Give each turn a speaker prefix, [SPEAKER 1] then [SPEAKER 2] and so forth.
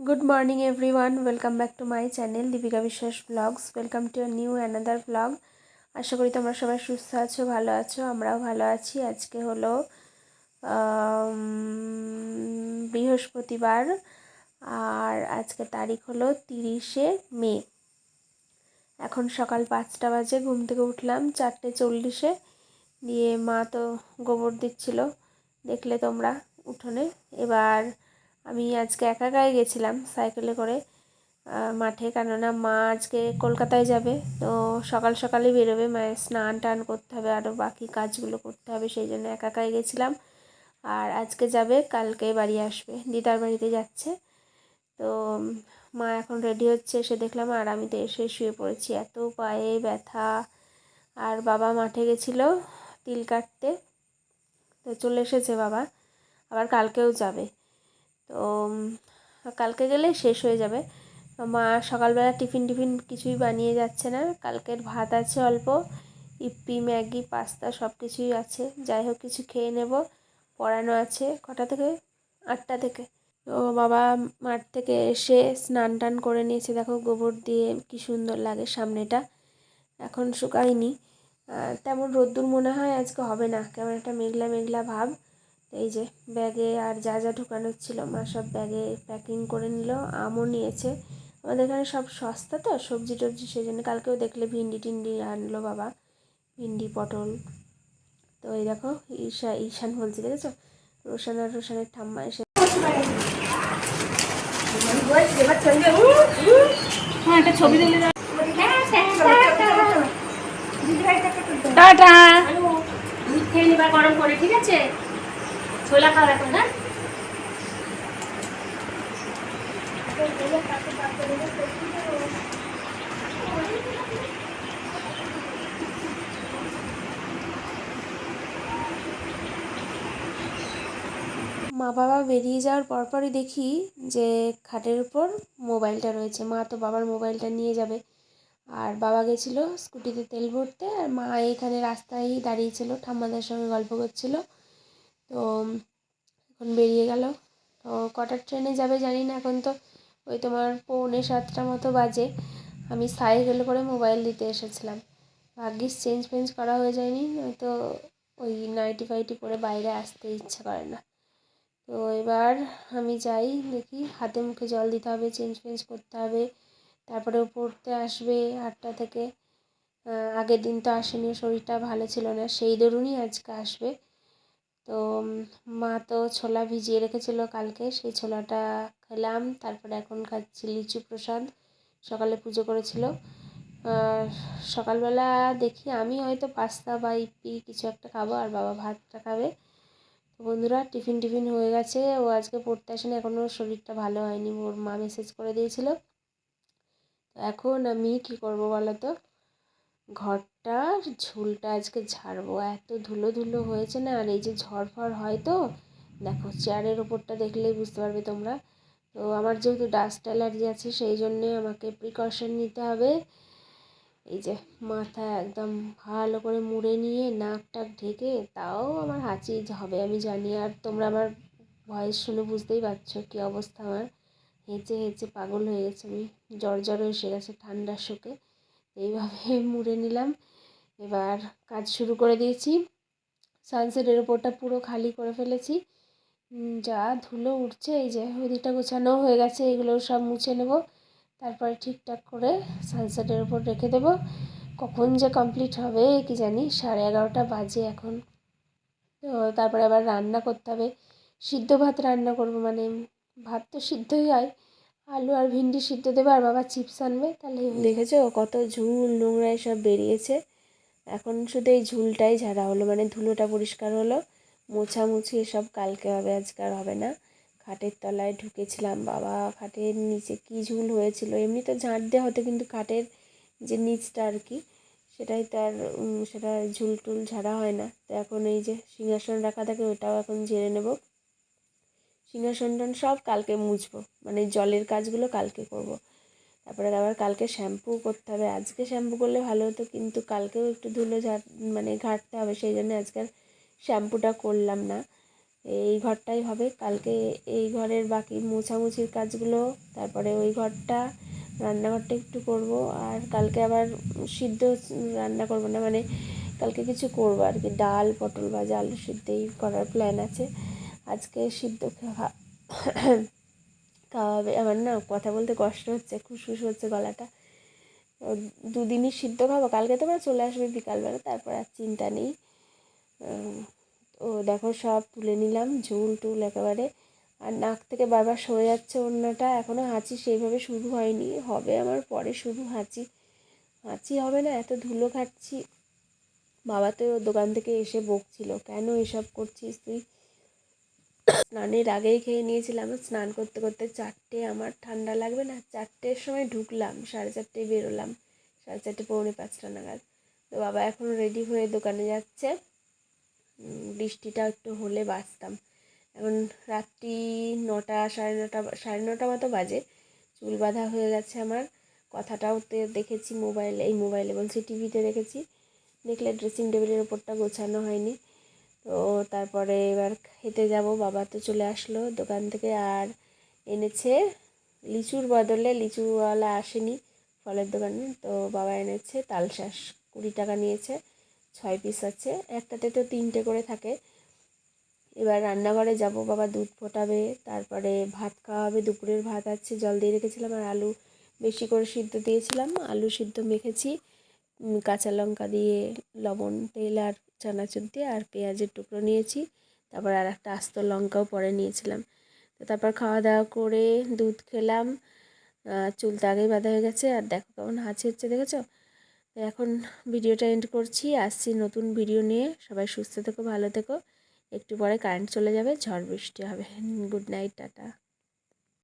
[SPEAKER 1] Good morning everyone welcome back to my channel Deepika Biswas vlogs welcome to new another vlog আশা করি তোমরা সবাই সুস্থ আছো, ভালো আছো, আমরাও ভালো আছি। আজকে হলো বৃহস্পতিবার, আর আজকে তারিখ হলো তিরিশে মে। এখন সকাল পাঁচটা বাজে, ঘুম থেকে উঠলাম চারটে চল্লিশে। দিয়ে মা তো গোবর দিচ্ছিল, দেখলে তোমরা উঠোনে। এবার আমি আজকে একা একাই গেছিলাম সাইকেলে করে মাঠে। কেননা মা আজকে কলকাতায় যাবে, তো সকাল সকালই বেরোবে। মায়ের স্নান টান করতে হবে আরও বাকি কাজগুলো করতে হবে, সেই জন্য একা একাই গেছিলাম। আর আজকে যাবে, কালকে বাড়ি আসবে। দিদার বাড়িতে যাচ্ছে। তো মা এখন রেডি হচ্ছে, এসে দেখলাম আর আমি তো এসে শুয়ে পড়েছি। এত পায়ে ব্যথা। আর বাবা মাঠে গেছিল তিল কাটতে, তো চলে এসেছে বাবা। আবার কালকেও যাবে। তো কালকে গেলে শেষ হয়ে যাবে। মা সকালবেলা টিফিন টিফিন কিছুই বানিয়ে যাচ্ছে না। কালকের ভাত আছে অল্প ইপ্পি ম্যাগি, পাস্তা সব কিছুই আছে। যাই হোক, কিছু খেয়ে নেব। পড়ানো আছে কটা থেকে? আটটা থেকে। তো বাবা মাঠ থেকে এসে স্নান টান করে নিয়েছে। দেখো গোবর দিয়ে কি সুন্দর লাগে সামনেটা। এখন শুকায়নি। তেমন রোদ্দুর মনে হয় আজকে হবে না। কেমন একটা মেঘলা মেঘলা ভাব। এই যে ব্যাগে আর যা যা ঢুকানোর ছিল মা সব ব্যাগে প্যাকিং করে নিল আমও নিয়েছে। আমাদের এখানে সব সস্তা তো সবজি টবজি সেই জন্য। কালকেও দেখলে ভিন্ডি টিন্ডি আনলো বাবা ভিন্ডি পটল। তো এই দেখো ঈশা ঈশান বলছি দেখেছ? রোশান আর রোশানের ঠাম্মা এসে
[SPEAKER 2] হ্যাঁ একটা ছবি দিলে টাটা গরম করে ঠিক আছে? ছোলা খাও এখন হ্যাঁ?
[SPEAKER 1] মা বাবা বেরিয়ে যাওয়ার পরপরই দেখি যে খাটের উপর মোবাইলটা রয়েছে। মা তো বাবার মোবাইলটা নিয়ে যাবে। আর বাবা গেছিল স্কুটিতে তেল ভরতে আর মা এখানে রাস্তায় দাঁড়িয়েছিল, ঠাম্মাদের সঙ্গে গল্প করছিল। তো এখন বেরিয়ে গেল। তো কটার ট্রেনে যাবে জানি না এখন তো। ওই তোমার পৌনে সাতটা মতো বাজে। আমি সাইকেলে করে মোবাইল দিতে এসেছিলাম। ভাগ্যিস চেঞ্জ ফেঞ্জ করা হয়ে যায়নি, নয়তো ওই নাইটি ফাইটি পরে বাইরে আসতে ইচ্ছে করে না। তো এবার আমি যাই, দেখি হাতে মুখে জল দিতে হবে, চেঞ্জ ফেঞ্জ করতে হবে তারপরে পড়তে আসবে আটটা থেকে। আগের দিন তো আসেনি, শরীরটা ভালো ছিল না, সেই দরুনই আজকে আসবে। তো মা তো ছোলা ভিজিয়ে রেখেছিল কালকে, সেই ছোলাটা খেলাম, তারপরে এখন খাচ্ছি লিচু প্রসাদ, সকালে পুজো করেছিল। সকালবেলা দেখি আমি হয়তো পাস্তা বা ইপি কিছু একটা খাব, আর বাবা ভাতটা খাবে। তো বন্ধুরা, টিফিন টিফিন হয়ে গেছে, ও আজকে পড়তে আসেনি, এখনও শরীরটা ভালো হয়নি, ওর মা মেসেজ করে দিয়েছিল। তো এখন আমি কি করব বলো তো? ঘরটার ঝুলটা আজকে ঝাড়বো। এত ধুলো ধুলো হয়েছে না, আর এই যে ঝড় ফড় হয় তো, দেখো চেয়ারের ওপরটা দেখলেই বুঝতে পারবে তোমরা। তো আমার যেহেতু ডাস্ট অ্যালার্জি আছে, সেই জন্যে আমাকে প্রিকশন নিতে হবে। এই যে মাথা একদম ভালো করে মুড়ে নিয়ে নাক টাক ঢেকে, তাও আমার হাঁচি হবে, আমি জানি। আর তোমরা আমার ভয়েস শুনে বুঝতেই পারছ কী অবস্থা আমার। হেঁচে হেঁচে পাগল হয়ে গেছে আমি জ্বর জ্বর এসে গেছে ঠান্ডার শোকে। এইভাবে মুড়ে নিলাম। এবার কাজ শুরু করে দিয়েছি। সানসেটের ওপরটা পুরো খালি করে ফেলেছি। যা ধুলো উঠছে, এই যে ওদিকটা গোছানো হয়ে গেছে, এগুলো সব মুছে নেব। তারপরে ঠিকঠাক করে সানসেটের ওপর রেখে দেবো। কখন যে কমপ্লিট হবে কি জানি, সাড়ে এগারোটা বাজে এখন। তো তারপরে আবার রান্না করতে হবে। সিদ্ধ ভাত রান্না করব মানে ভাত তো সিদ্ধই হয়। আলু আর ভিন্ডি সিদ্ধ দেবে আর বাবা চিপস আনবে, তাহলে দেখেছ কত ঝুল নোংরা এসব বেরিয়েছে? এখন শুধু এই ঝুলটাই ঝাড়া হলো মানে ধুলোটা পরিষ্কার হলো। মোছামুছি এসব কালকে হবে, আজকে আর হবে না। খাটের তলায় ঢুকেছিলাম, বাবা খাটের নিচে কি ঝুল হয়েছিল। এমনি তো ঝাঁট দেওয়া হতো, কিন্তু খাটের যে নিচটা আর কি, সেটাই তার সেটা ঝুল টুল ঝাড়া হয় না। তো এখন এই যে সিংহাসন রাখা থাকে, ওটাও এখন ঝেড়ে নেব। সিংহাসন টান সব কালকে মুছবো। মানে জলের কাজগুলো কালকে করব। তারপরে আবার কালকে শ্যাম্পু করতে হবে। আজকে শ্যাম্পু করলে ভালো হতো, কিন্তু কালকেও একটু ধুলো ঝাড় মানে ঘাঁটতে হবে। সেই জন্য আজকে শ্যাম্পুটা করলাম না। এই ঘরটাই হবে। কালকে এই ঘরের বাকি মোছামুছির কাজগুলো, তারপরে ওই ঘরটা, রান্নাঘরটা একটু করব। আর কালকে আবার সিদ্ধ রান্না করব না মানে কালকে কিছু করব আর কি। ডাল, পটল ভাজা, আলু সিদ্ধই করার প্ল্যান আছে। আজকে সিদ্ধ খাওয়া হবে। আমার না কথা বলতে কষ্ট হচ্ছে, খুশখুশ হচ্ছে গলাটা। দুদিনই সিদ্ধ খাব, কালকে তোমরা চলে আসবে বিকালবেলা, তারপর আর চিন্তা নেই। ও দেখো সব তুলে নিলাম, ঝুল টুল একেবারে। আর নাক থেকে বারবার সরে যাচ্ছে অন্যটা এখনও হাঁচি সেইভাবে শুরু হয়নি, হবে আমার পরে শুরু হাঁচি। হাঁচি হবে না, এত ধুলো খাচ্ছি বাবা তো দোকান থেকে এসে বকছিল, কেন এসব করছিস তুই? স্নানের আগেই খেয়ে নিয়েছিলাম, স্নান করতে করতে চারটে আমার ঠান্ডা লাগবে না, চারটের সময় ঢুকলাম, সাড়ে চারটেয় বেরোলাম, সাড়ে চারটে পৌনে পাঁচটা নাগাদ। তো বাবা এখন রেডি হয়ে দোকানে যাচ্ছে। বৃষ্টিটা একটু হলে বাঁচতাম। এখন রাত্রি নটা, সাড়ে নটা সাড়ে নটা মতো বাজে, চুল বাঁধা হয়ে গেছে আমার। কথাটাও তো দেখেছি মোবাইলে, এই মোবাইলে বলছি, টিভিতে দেখেছি। দেখলে ড্রেসিং টেবিলের ওপরটা গোছানো হয়নি। তো তারপরে এবার খেতে যাব, বাবা তো চলে আসলো দোকান থেকে আর এনেছে লিচুর বদলে লিচুওয়ালা আসেনি ফলের দোকানে, তো বাবা এনেছে তালশাঁস কুড়ি টাকা নিয়েছে, ছয় পিস আছে, একটাতে তো তিনটে করে থাকে। এবার রান্নাঘরে যাব, বাবা দুধ ফোটাবে, তারপরে ভাত খাওয়া হবে দুপুরের ভাত আছে, জল দিয়ে রেখেছিলাম আর আলু বেশি করে সিদ্ধ দিয়েছিলাম, আলু সিদ্ধ মেখেছি। কাঁচা লঙ্কা দিয়ে, লবণ, তেল আর চানাচুর দিয়ে আর পেঁয়াজের টুকরো নিয়েছি। তারপর আর একটা আস্ত লঙ্কাও পরে নিয়েছিলাম। তো তারপর খাওয়া দাওয়া করে দুধ খেলাম। চুল তো আগেই বাঁধা হয়ে গেছে আর দেখো কেমন হাঁচি হচ্ছে, দেখেছ? তো এখন ভিডিওটা এন্ড করছি। আসছি নতুন ভিডিও নিয়ে। সবাই সুস্থ থেকো, ভালো থেকো। একটু পরে কারেন্ট চলে যাবে, ঝড় বৃষ্টি হবে। Good night, tata.